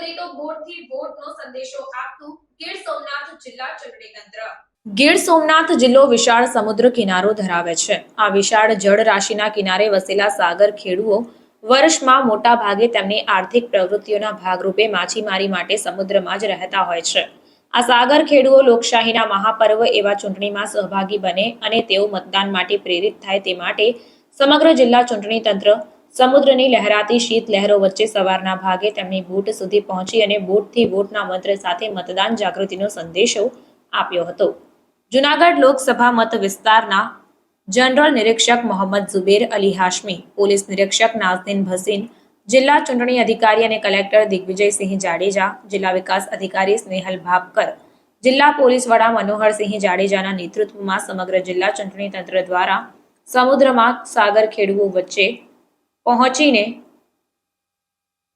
કરીએ તો બોટથી વોટનો સંદેશો આપતું ગીર સોમનાથ જિલ્લા ચૂંટણી તંત્ર. ગીર સોમનાથ જિલ્લો વિશાળ સમુદ્ર કિનારો ધરાવે છે. આ વિશાળ જળ રાશિના કિનારે વસેલા સાગર ખેડૂઓ વર્ષમાં મોટા ભાગે તેમની આર્થિક પ્રવૃત્તિઓના ભાગરૂપે માછીમારી માટે સમુદ્રમાં જ રહેતા હોય છે. આ સાગર ખેડૂઓ લોકશાહીના મહાપર્વ એવા ચૂંટણીમાં સહભાગી બને અને તેઓ મતદાન માટે પ્રેરિત થાય તે માટે સમગ્ર જિલ્લા ચૂંટણી તંત્ર સમુદ્રની લહેરાતી શીત લહેરો વચ્ચે સવારના ભાગે તેમની બૂટ સુધી પહોંચી અને બૂટથી વોટના મંત્ર સાથે મતદાન જાગૃતિનો સંદેશો આપ્યો હતો. જુનાગઢ લોકસભા મત વિસ્તારના જનરલ નિરીક્ષક મોહમ્મદ ઝુબેર અલી હાશમી, પોલીસ નિરીક્ષક નાઝદીન ભસીન, જિલ્લા ચૂંટણી અધિકારી અને કલેક્ટર દિગ્વિજયસિંહ જાડેજા, જિલ્લા વિકાસ અધિકારી સ્નેહલ ભાપકર, જિલ્લા પોલીસ વડા મનોહરસિંહ જાડેજાના નેતૃત્વમાં સમગ્ર જિલ્લા ચૂંટણી તંત્ર દ્વારા સમુદ્રમાં સાગર ખેડવું વચ્ચે પહોંચીને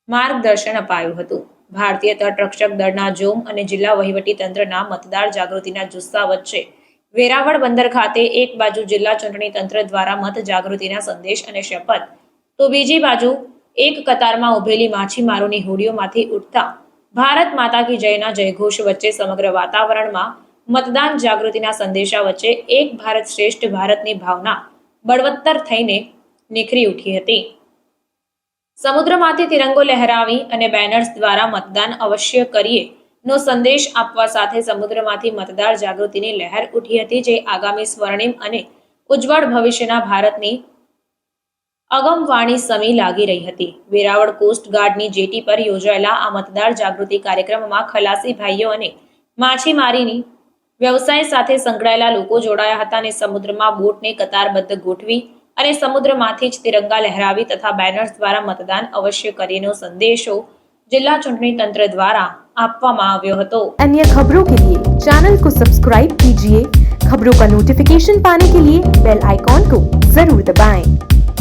માર્ગદર્શન અપાયું હતું. ભારતીય તટરક્ષક દળના જોમ અને જિલ્લા વહીવટી તંત્રના મતદાર જાગૃતિના જુસ્સા વચ્ચે વેરાવળ બંદર ખાતે એક બાજુ જિલ્લા ચૂંટણી તંત્ર દ્વારા મત જાગૃતિના સંદેશ અને શપથ, તો બીજી બાજુ એક કતારમાં ઉભેલી માછીમારોની હોડીઓમાંથી ઉઠતા ભારત માતા કી જયના જયઘોષ વચ્ચે સમગ્ર વાતાવરણમાં મતદાન જાગૃતિના સંદેશા વચ્ચે એક ભારત શ્રેષ્ઠ ભારતની ભાવના બળવત્તર થઈને નિખરી ઉઠી હતી. સમુદ્રમાંથી તિરંગો લહેરાવી અને બેનર્સ દ્વારા મતદાન અવશ્ય કરીએ, નો સંદેશ આપવા સાથે સમુદ્રમાંથી મતદાર જાગૃતિની લહેર ઉઠી હતી જે આગામી સ્વર્ણિમ અને ઉજ્જવળ ભવિષ્યના ભારતની અગમવાણી સમી લાગી રહી હતી. વેરાવળ કોસ્ટ ગાર્ડની જેટી પર યોજાયેલા આ મતદાર જાગૃતિ કાર્યક્રમમાં ખલાસી ભાઈઓ અને માછીમારીની વ્યવસાય સાથે સંકળાયેલા લોકો જોડાયા હતા અને સમુદ્રમાં બોટને કતારબદ્ધ ગોઠવી અને સમુદ્રમાંથી જ તિરંગા લહેરાવી તથા બેનર્સ દ્વારા મતદાન અવશ્ય કરીનો સંદેશો જિલ્લા ચૂંટણી તંત્ર દ્વારા આપવામાં આવ્યો હતો अन्य खबरों के लिए चैनल को सब्सक्राइब कीजिए खबरों का नोटिफिकेशन पाने के लिए बेल आइकॉन को जरूर दबाएं।